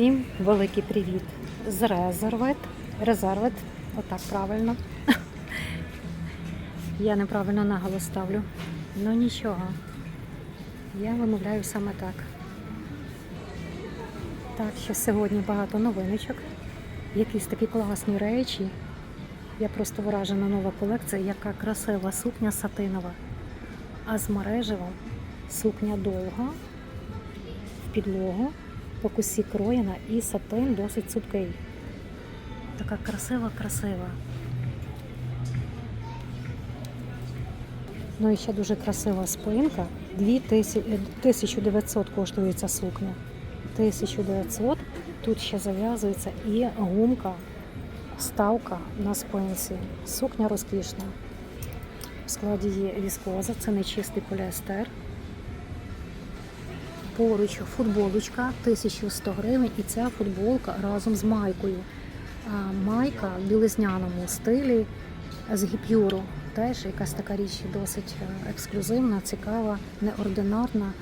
Всім великий привіт з Резервет. Резервет, отак правильно. Я неправильно наголос ставлю. Ну нічого. Я вимовляю саме так. Так, що сьогодні багато новиночок. Якісь такі класні речі. Я просто вражена нова колекція, яка красива сукня сатинова. А з мережевом сукня довга, в підлогу, по кусі кроєна і сатин досить цупкий. Така красива, красива. Ну і ще дуже красива спинка. 2000 1900 коштує ця сукня. 1900. Тут ще зав'язується і гумка, ставка на спинці. Сукня розкішна. В складі є віскоза, це не чистий поліестер. Поруч футболочка 1100 гривень, і ця футболка разом з майкою. Майка в білизняному стилі з гіпюру. Теж якась така річ досить е, ексклюзивна, цікава, неординарна.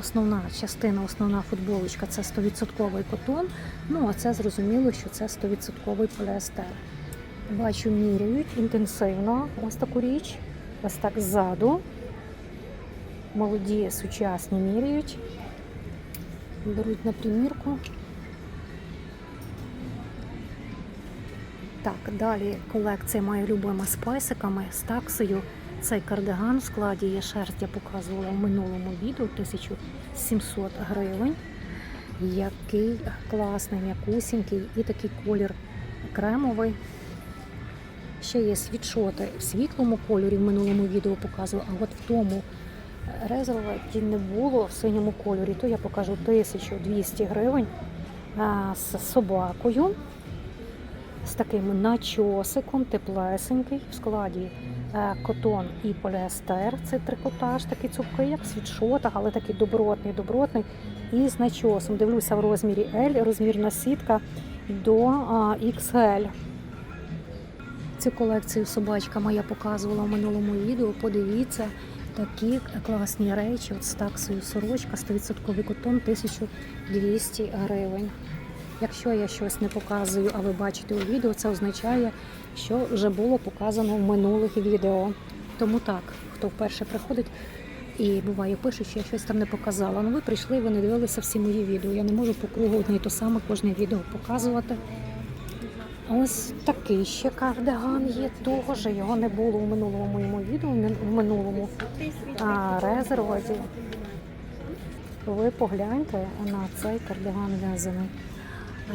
Основна частина, основна футболочка це 100% котон. Ну а це зрозуміло, що це 100% поліестер. Бачу, міряють інтенсивно ось таку річ. Ось так ззаду. Молоді, сучасні міряють. Беруть на примірку. Так, далі колекція моя любима з песиками, з таксою. Цей кардиган в складі є шерсть, я показувала в минулому відео 1700 гривень. Який класний, м'якусінький і такий колір кремовий. Ще є світшоти в світлому кольорі, в минулому відео показувала, а от в тому резерваті не було в синьому кольорі, то я покажу 1200 гривень з собакою, з таким начосиком, теплесенький в складі е, котон і поліестер. Це трикотаж, такий цупкий, як в світшотах, але такий добротний, добротний. І з начосом. Дивлюся в розмірі L, розмірна сітка до XL. Цю колекцію собачка моя показувала в минулому відео. Подивіться, такі класні речі. От з таксою сорочка, 100% котон, 1200 гривень. Якщо я щось не показую, а ви бачите у відео, це означає, що вже було показано в минулих відео. Тому так, хто вперше приходить і буває пише, що я щось там не показала. Ну ви прийшли, ви не дивилися всі мої відео. Я не можу по кругу одне і то саме кожне відео показувати. Ось такий ще кардиган є теж. Його не було в минулому моєму відео, в минулому а, резерваті. Ви погляньте на цей кардиган в'язаний.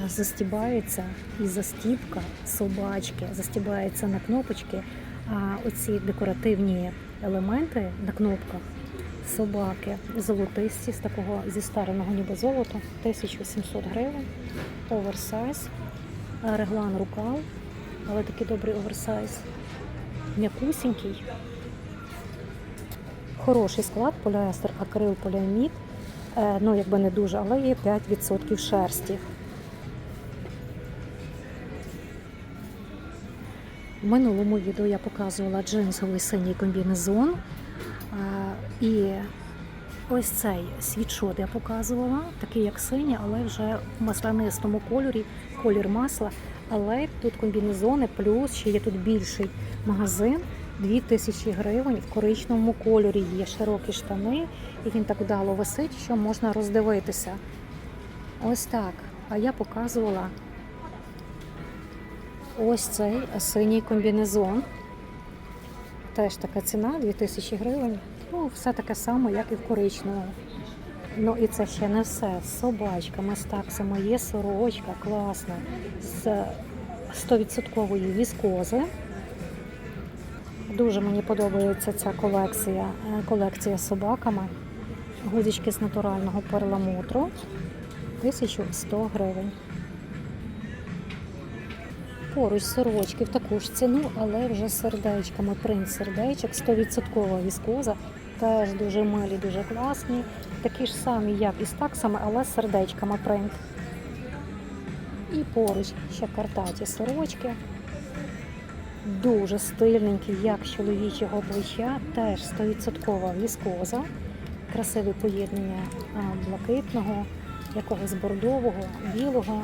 Застібається і застібка собачки, застібається на кнопочки. А оці декоративні елементи на кнопках собаки золотисті з такого зістареного ніби золота, 1700 гривень, оверсайз. Реглан рукав, але такий добрий оверсайз. М'якусінький. Хороший склад, поліестер, акрил, поліамід. Е, Ну, якби не дуже, але є 5% шерсті. В минулому відео я показувала джинсовий синій комбінезон. Е, І ось цей світшот я показувала, такий як синій, але вже в маслянистому кольорі, колір масла. Але тут комбінезони, плюс ще є тут більший магазин. 2000 гривень в коричневому кольорі є широкі штани, і він так вдало висить, що можна роздивитися. Ось так. А я показувала ось цей синій комбінезон. Теж така ціна 2000 гривень. Ну, все таке саме, як і в коричневому. Ну і це ще не все. З собачками, з є сорочка класна з 100% віскози. Дуже мені подобається ця колекція, е, колекція з собаками. Гудзички з натурального перламутру 1100 гривень. Поруч сорочки в таку ж ціну, але вже з сердечками. Принт сердечок, 100% віскоза. Теж дуже милі, дуже класні. Такі ж самі, як і з таксами, але з сердечками принт. І поруч ще картаті сорочки. Дуже стильненькі, як з чоловічого плеча, теж 100% віскоза. Красиве поєднання блакитного якогось бордового, білого.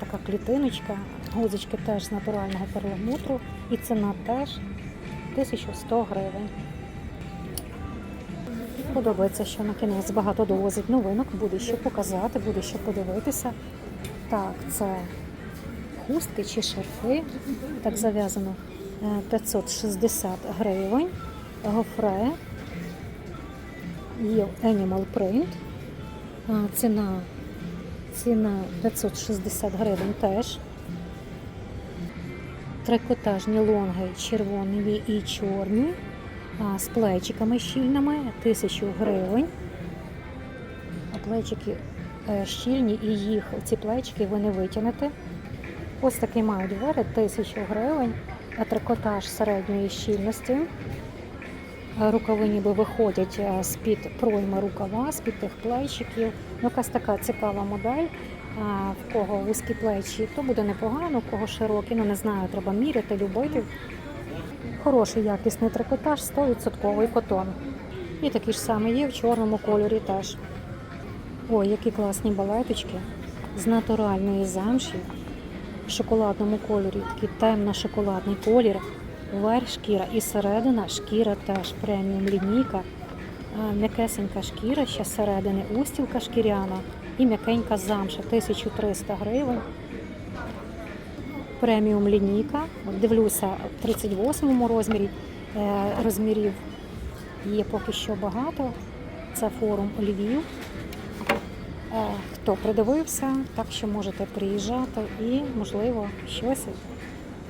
Така клітиночка. Гузочки теж з натурального перламутру. І ціна теж 1100 гривень. Подобається, що на кінець багато довозить новинок, буде що показати, буде що подивитися. Так, це хустки чи шарфи. Так зав'язано е, 560 гривень. Гофре. Є Animal Print. Ціна, ціна 560 гривень теж. Трикотажні лонги червоні і чорні. З плечиками щільними 1000 гривень. Плечики е, щільні і їх ці плечики ви не витягнете. Ось такий мають виріб 1000 гривень, трикотаж середньої щільності. Е, Рукави ніби виходять е, з-під пройми рукава, з-під тих плечиків. Ну, якась така цікава модель. В кого вузькі плечі, то буде непогано, в кого широкі, ну не знаю, треба міряти, любити. Хороший якісний трикотаж, 100% котон. І такі ж самі є в чорному кольорі теж. Ой, які класні балеточки з натуральної замші в шоколадному кольорі, такий темно-шоколадний колір. Верх шкіра і середина шкіра теж преміум лінійка. М'якесенька шкіра, ще зсередини устілка шкіряна і м'якенька замша 1300 гривень. Преміум лінійка. Дивлюся в 38 розмірі. Е, Розмірів є поки що багато. Це форум Львів. Е, Хто придивився, так що можете приїжджати і, можливо, щось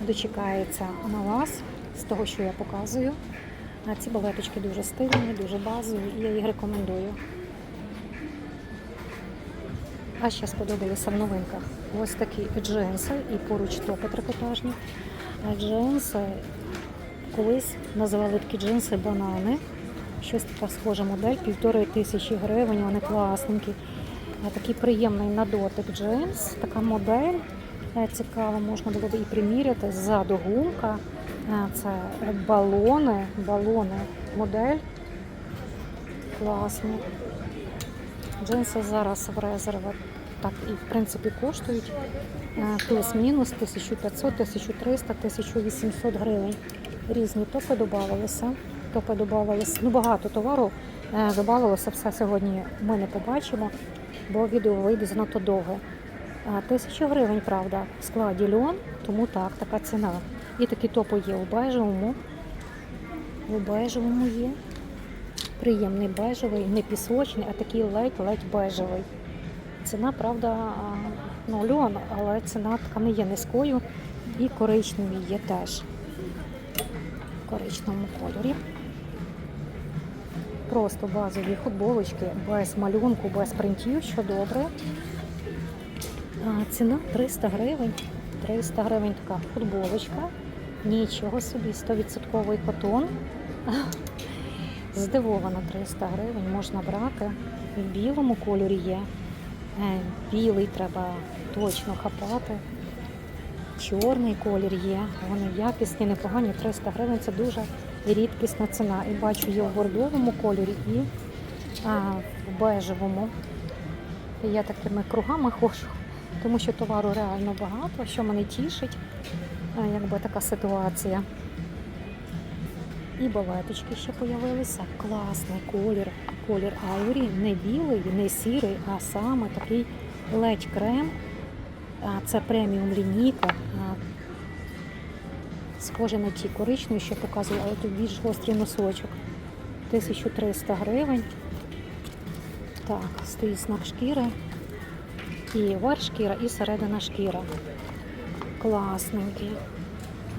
дочекається на вас з того, що я показую. А ці балеточки дуже стильні, дуже базові, і я їх рекомендую. А ще сподобалися в новинках ось такі джинси і поруч топи трикотажні. Джинси колись називали такі джинси банани. Щось така схожа модель, півтори тисячі гривень, вони класненькі. Такий приємний на дотик джинс, така модель. Е, Цікаво, можна було б і приміряти ззаду гумка. Е, Це балони, балони модель. Класні. Джинси зараз в резервах так і в принципі коштують е, плюс-мінус 1500, 1300, 1800 гривень. Різні топи додавалися. Топи додавалися. Ну, багато товару е, додавалося. Все сьогодні ми не побачимо, бо відео вийде занадто довге. А, Тисячу гривень, правда, в складі льон, тому так, така ціна. І такі топи є у бежевому. У бежевому є. Приємний бежевий, не пісочний, а такий ледь-ледь бежевий. Ціна, правда, ну, льон, але ціна така не є низькою. І коричневий є теж. В коричневому кольорі. Просто базові футболочки без малюнку, без принтів, що добре. Ціна 300 гривень. 300 гривень така футболочка. Нічого собі, 100% котон. Здивована 300 гривень можна брати. В білому кольорі є. Е, Білий треба точно хапати. Чорний колір є. Вони якісні, непогані. 300 гривень це дуже рідкісна ціна. І бачу, є в бордовому кольорі і а, в бежевому. І я такими кругами ходжу, тому що товару реально багато, що мене тішить, а, якби така ситуація. І балеточки ще з'явилися. Класний колір. Колір айворі, не білий, не сірий, а саме такий ледь крем. Це преміум лінійка. Схоже на ті коричневі, що показувала, але тут більш гострий носочок. 1300 гривень. Так, стоїть знак шкіри. І верх шкіра, і середина шкіра. Класненькі,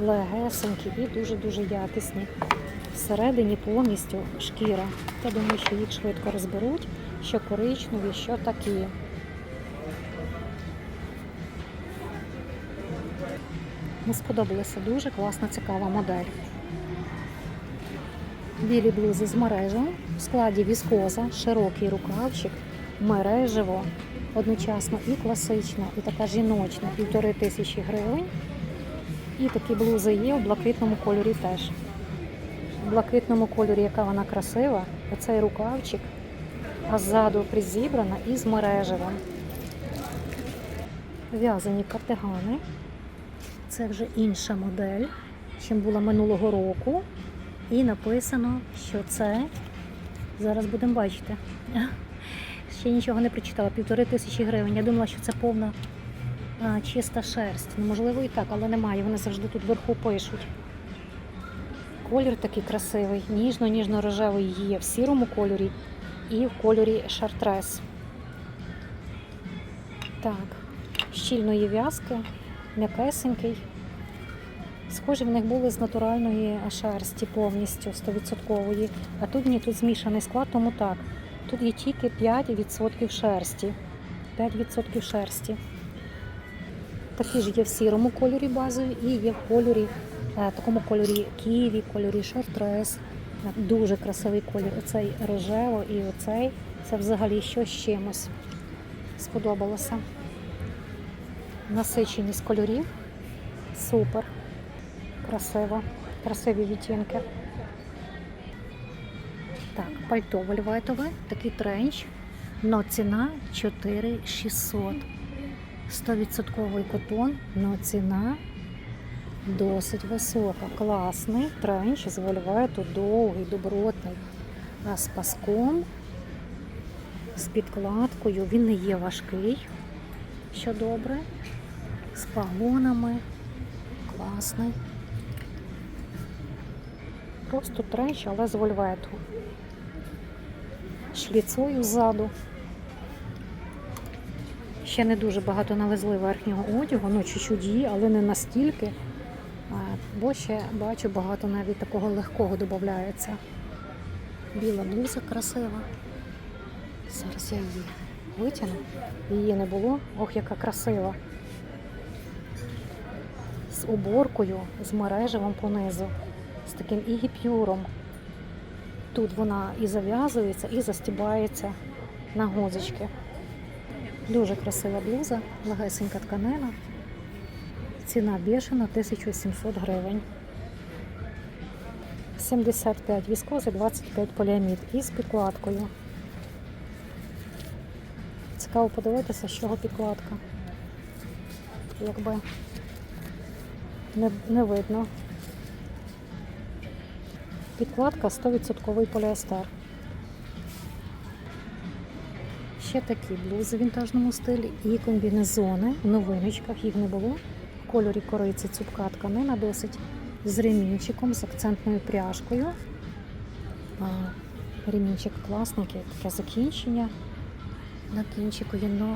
легесенькі і дуже-дуже якісні. Всередині повністю шкіра. Я думаю, що їх швидко розберуть, що коричневі, що такі. Мені сподобалася дуже класна, цікава модель. Білі блузи з мережем в складі віскоза, широкий рукавчик, мережево, одночасно і класична, і така жіночна, півтори тисячі гривень. І такі блузи є в блакитному кольорі теж. В блакитному кольорі, яка вона красива, оцей рукавчик а ззаду призібрана із мережевим. В'язані кардигани. Це вже інша модель, чим була минулого року. І написано, що це. Зараз будемо бачити. Ще нічого не прочитала. Півтори тисячі гривень. Я думала, що це повна а, чиста шерсть. Ну, можливо, і так, але немає. Вони завжди тут вверху пишуть. Колір такий красивий, ніжно-ніжно-рожевий є в сірому кольорі і в кольорі шартрес. Так, щільної в'язки, м'якесенький. Схожі в них були з натуральної шерсті повністю 100%. А тут ні, тут змішаний склад, тому так. Тут є тільки 5% шерсті. 5% шерсті. Такі ж є в сірому кольорі базові і є в кольорі, е, такому кольорі ківі, кольорі шортрес. Дуже красивий колір. Оцей рожево і оцей. Це взагалі щось з чимось. Сподобалося. Насиченість кольорів. Супер. Красиво. Красиві відтінки. Так, пальто вельветове, такий тренч. Но ціна 4600. 100% котон, но ціна досить висока. Класний тренч з вельвету, довгий, добротний, а з паском, з підкладкою. Він не є важкий, що добре, з пагонами. Класний. Просто тренч, але з вольвету. Шліцою ззаду. Ще не дуже багато навезли верхнього одягу, ну чуть-чуть є, але не настільки. Бо ще бачу, багато навіть такого легкого додається. Біла блуза красива. Зараз я її витягну. Її не було. Ох, яка красива. З оборкою, з мережевим понизу, з таким і гіпюром. Тут вона і зав'язується, і застібається на гозочки. Дуже красива блуза, легесенька тканина. Ціна бішена 1700 гривень. 75 віскози, 25 поліамід і з підкладкою. Цікаво подивитися, з чого підкладка. Якби не, не видно. Підкладка 100% поліестер. Ще такі блузи в вінтажному стилі і комбінезони в новиночках. Їх не було. Кольорі кориці цупка тканина досить з ремінчиком, з акцентною пряжкою. Ремінчик класний, таке закінчення. На кінчику є, ну,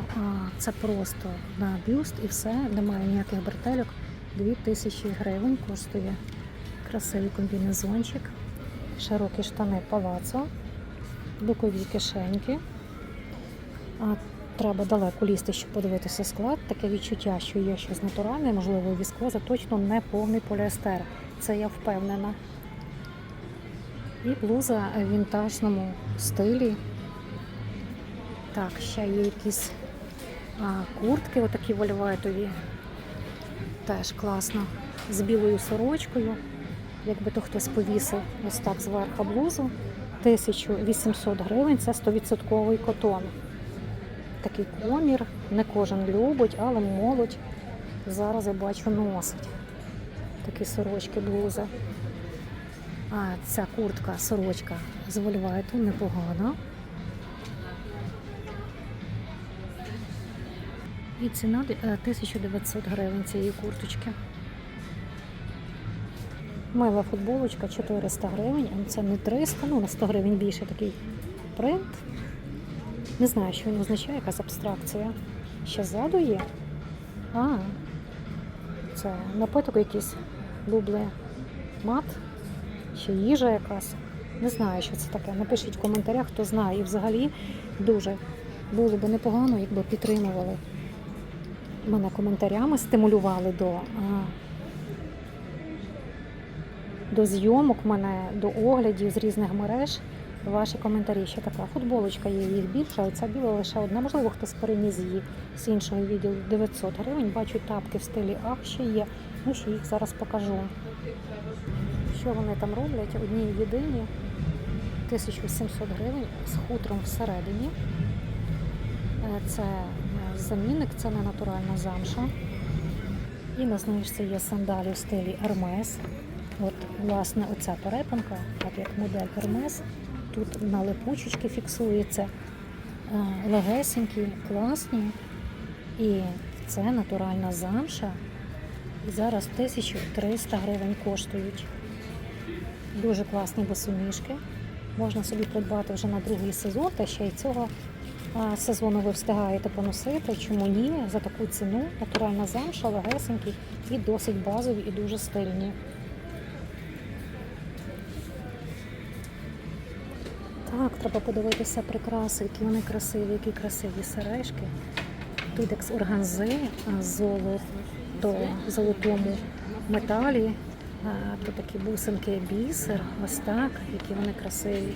це просто на бюст і все, немає ніяких бретельок. 2000 гривень коштує красивий комбінезончик, широкі штани палацо, бокові кишеньки. Треба далеко лізти, щоб подивитися склад. Таке відчуття, що є щось натуральне, можливо, віскоза, точно не повний поліестер. Це я впевнена. І блуза в вінтажному стилі. Так, ще є якісь а, куртки, отакі вольветові. Теж класно. З білою сорочкою. Якби то хтось повісив ось так зверху блузу. 1800 гривень це 100% котон. Такий комір, не кожен любить, але молодь зараз я бачу носить. Такі сорочки, блузи. А ця куртка, сорочка з вольвету непогана. І ціна е, 1900 гривень цієї курточки. Мила футболочка 400 гривень, це не 300, ну на 100 гривень більше такий принт. Не знаю, що він означає, якась абстракція. Ще ззаду є. А, це напиток якийсь бубле мат, ще їжа якась. Не знаю, що це таке. Напишіть в коментарях, хто знає. І взагалі дуже було б непогано, якби підтримували мене коментарями, стимулювали до, до зйомок мене, до оглядів з різних мереж. Ваші коментарі ще така футболочка є, їх більше, а ця біла лише одна. Можливо, хтось переніс її з іншого відділу 900 гривень. Бачу тапки в стилі ах, ще є. Ну, ще їх зараз покажу. Що вони там роблять? Одні єдині. 1700 гривень з хутром всередині. Е, Це е, замінник, це не натуральна замша. І на знижці є сандалі в стилі Hermes. От, власне, оця перепонка, так як модель Hermes, тут на липучечки фіксується. Е, Легесенькі, класні. І це натуральна замша. І зараз 1300 гривень коштують. Дуже класні босоніжки. Можна собі придбати вже на другий сезон, та ще й цього сезону ви встигаєте поносити. Чому ні? За таку ціну натуральна замша, легесенькі і досить базові і дуже стильні. Треба подивитися прикраси, які вони красиві, які красиві сережки. Тут з органзи, золото, золотому металі. Тут такі бусинки бісер, ось так, які вони красиві.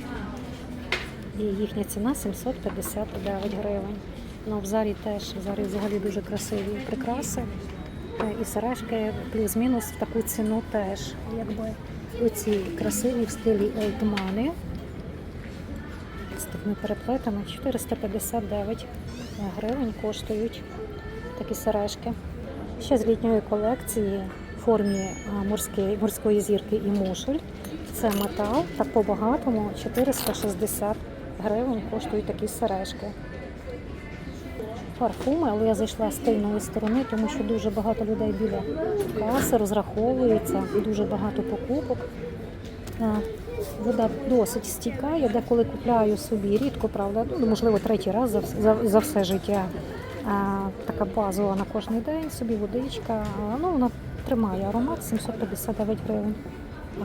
І їхня ціна 759 гривень. Ну, в зарі теж зарі взагалі дуже красиві прикраси. Е, І сережки плюс-мінус в таку ціну теж. Якби оці красиві в стилі з такими переплетами 459 гривень коштують такі сережки. Ще з літньої колекції в формі морської, морської зірки і мушель. Це метал, так по-багатому 460 гривень коштують такі сережки. Парфуми, але я зайшла з тильної сторони, тому що дуже багато людей біля каси розраховується, дуже багато покупок. Вода досить стійка. Я деколи купляю собі рідко, правда, ну, можливо, третій раз за, за, за все життя. А, така базова на кожен день, собі водичка. А, ну, вона тримає аромат 759 гривень.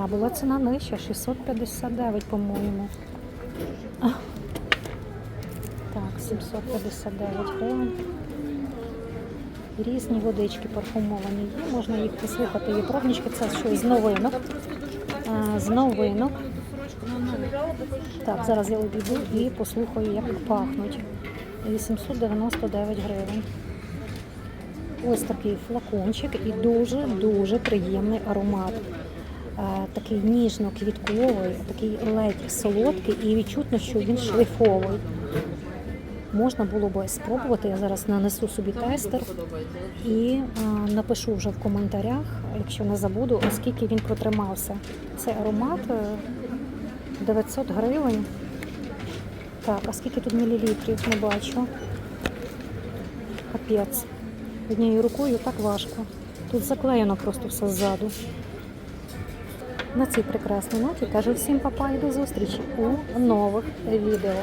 А була ціна нижча, 659, по-моєму. Так, 759 гривень. Різні водички парфумовані можна їх послухати. Є пробнички, це щось з новинок. З новинок. Так, зараз я обійду і послухаю, як пахнуть. 899 гривень. Ось такий флакончик і дуже-дуже приємний аромат. Е, Такий ніжно-квітковий, такий ледь солодкий і відчутно, що він шлейфовий. Можна було би спробувати. Я зараз нанесу собі тестер і е, напишу вже в коментарях, якщо не забуду, оскільки він протримався. Цей аромат е, 900 гривень. Так, а скільки тут мілілітрів не бачу? Капець. Однією рукою так важко. Тут заклеєно просто все ззаду. На цій прекрасній ноті кажу всім папа і до зустрічі у нових відео.